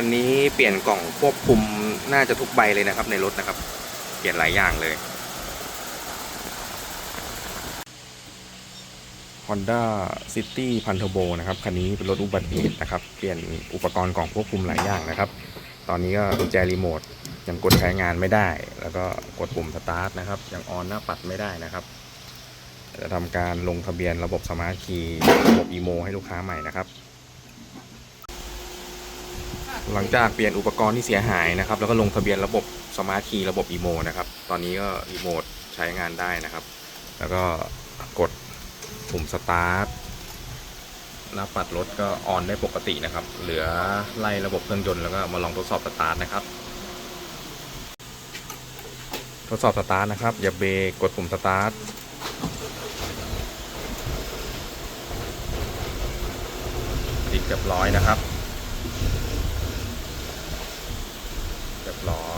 คันนี้เปลี่ยนกล่องควบคุมน่าจะทุกใบเลยนะครับ ในรถนะครับ เปลี่ยนหลายอย่างเลย Honda City พันเทอร์นะครับ คันนี้เป็นรถอุบัติเหตุนะครับ เปลี่ยนอุปกรณ์กล่องควบคุมหลายอย่างนะครับ ตอนนี้ก็กุญแจรีโมทยังกดใช้งานไม่ได้ แล้วก็กดปุ่มสตาร์ทนะครับ ยังออนหน้าปัดไม่ได้นะครับ จะทำการลงทะเบียนระบบสมาร์ทคีย์ระบบอีโมให้ลูกค้าใหม่นะครับ หลังจากเปลี่ยนอุปกรณ์ที่เสียหายนะครับ แล้วก็ลงทะเบียนระบบสมาร์ทคีย์ระบบอีโมนะครับ ตอนนี้ก็รีโมทใช้งานได้นะครับ แล้วก็กดปุ่มสตาร์ทหน้าปัดรถก็ออนได้ปกตินะครับ เหลือไล่ระบบเครื่องยนต์แล้วก็มาลองทดสอบสตาร์ทนะครับ ทดสอบสตาร์ทนะครับ อย่าเบรกกดปุ่มสตาร์ทติดเรียบร้อยนะครับ เรียบร้อย